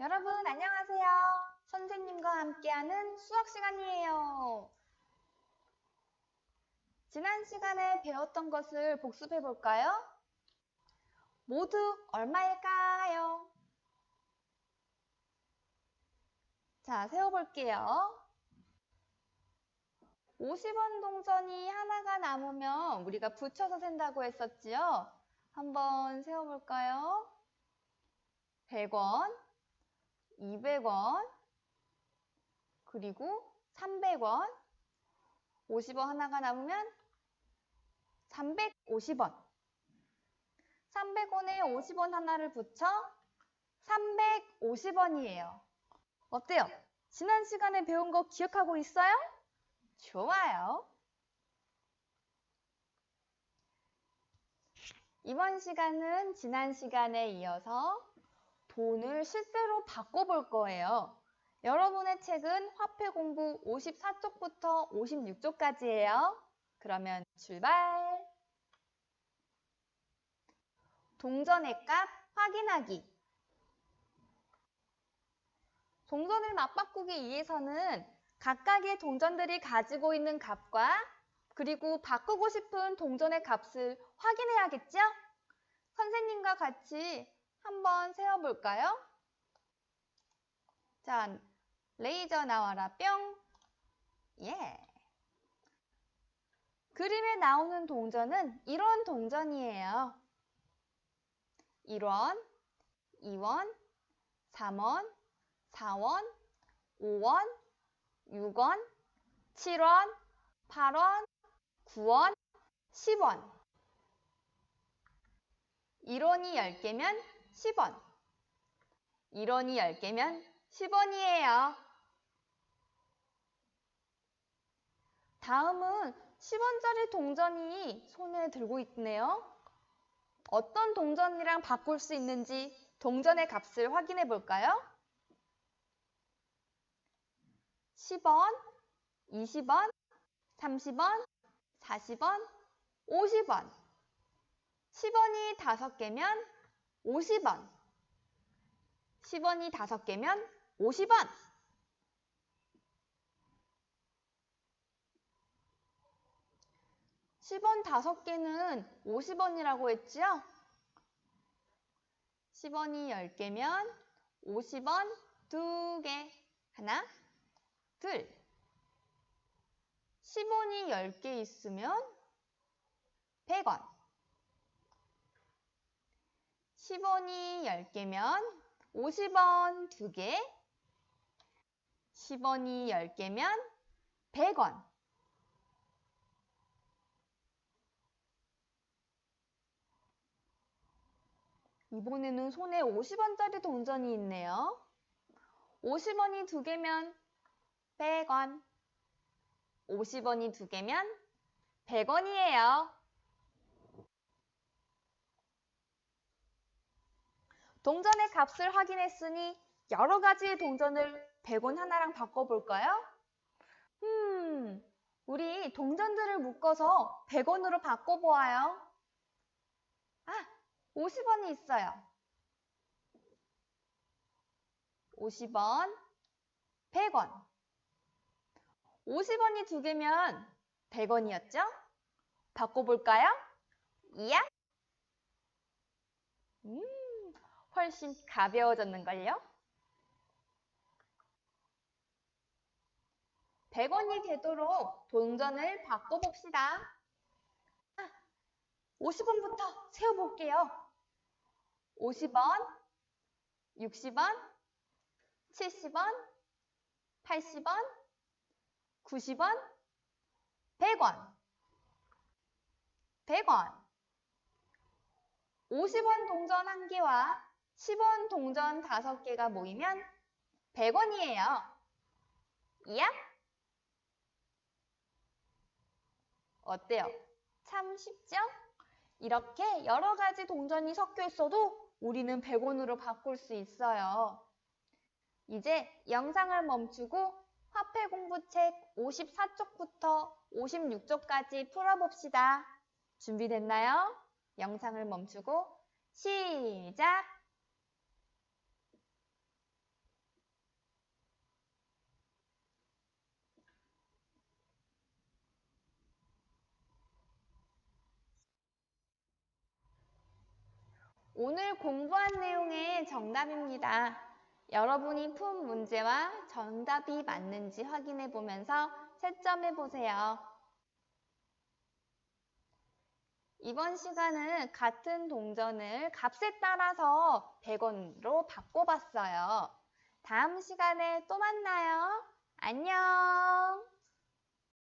여러분 안녕하세요. 선생님과 함께하는 수학 시간이에요. 지난 시간에 배웠던 것을 복습해 볼까요? 모두 얼마일까요? 자, 세워볼게요. 50원 동전이 하나가 남으면 우리가 붙여서 센다고 했었지요? 한번 세워볼까요? 100원, 200원, 그리고 300원, 50원 하나가 남으면 350원. 300원에 50원 하나를 붙여 350원이에요. 어때요? 지난 시간에 배운 거 기억하고 있어요? 좋아요. 이번 시간은 지난 시간에 이어서 돈을 실제로 바꿔볼 거예요. 여러분의 책은 화폐 공부 54쪽부터 56쪽까지예요. 그러면 출발! 동전의 값 확인하기. 동전을 맞바꾸기 위해서는 각각의 동전들이 가지고 있는 값과 그리고 바꾸고 싶은 동전의 값을 확인해야겠죠? 선생님과 같이 한번 세어볼까요? 자, 레이저 나와라 뿅! 예! 그림에 나오는 동전은 이런 동전이에요. 1원, 2원, 3원, 4원, 5원, 6원, 7원, 8원, 9원, 10원. 1원이 10개면 10원. 1원이 10개면 10원이에요. 다음은 10원짜리 동전이 손에 들고 있네요. 어떤 동전이랑 바꿀 수 있는지 동전의 값을 확인해 볼까요? 10원, 20원, 30원, 40원, 50원. 10원이 5개면 50원. 10원이 5개면 50원. (10원) 5개는 (50원이라고) 했지요? (10원이) (10개면) (50원) (2개) 하나 둘 10원이 10개 있으면 100원 10원이 10개면 50원 2개 10원이 10개면 100원 이번에는 손에 50원짜리 동전이 있네요. 50원이 2개면 100원 50원이 2개면 100원이에요. 동전의 값을 확인했으니 여러 가지의 동전을 100원 하나랑 바꿔볼까요? 음, 우리 동전들을 묶어서 100원으로 바꿔보아요. 아, 50원이 있어요. 50원, 100원. 50원이 두 개면 100원이었죠? 바꿔볼까요? 이야? 음, 훨씬 가벼워졌는걸요? 100원이 되도록 동전을 바꿔봅시다. 50원부터 세어볼게요. 50원, 60원, 70원, 80원, 90원, 100원, 100원, 50원 동전 1개와 10원 동전 5개가 모이면 100원이에요. 이야? 어때요? 참 쉽죠? 이렇게 여러 가지 동전이 섞여 있어도 우리는 100원으로 바꿀 수 있어요. 이제 영상을 멈추고 화폐 공부책 54쪽부터 56쪽까지 풀어봅시다. 준비됐나요? 영상을 멈추고 시작! 오늘 공부한 내용의 정답입니다. 여러분이 푼 문제와 정답이 맞는지 확인해 보면서 채점해 보세요. 이번 시간은 같은 동전을 값에 따라서 100원으로 바꿔봤어요. 다음 시간에 또 만나요. 안녕!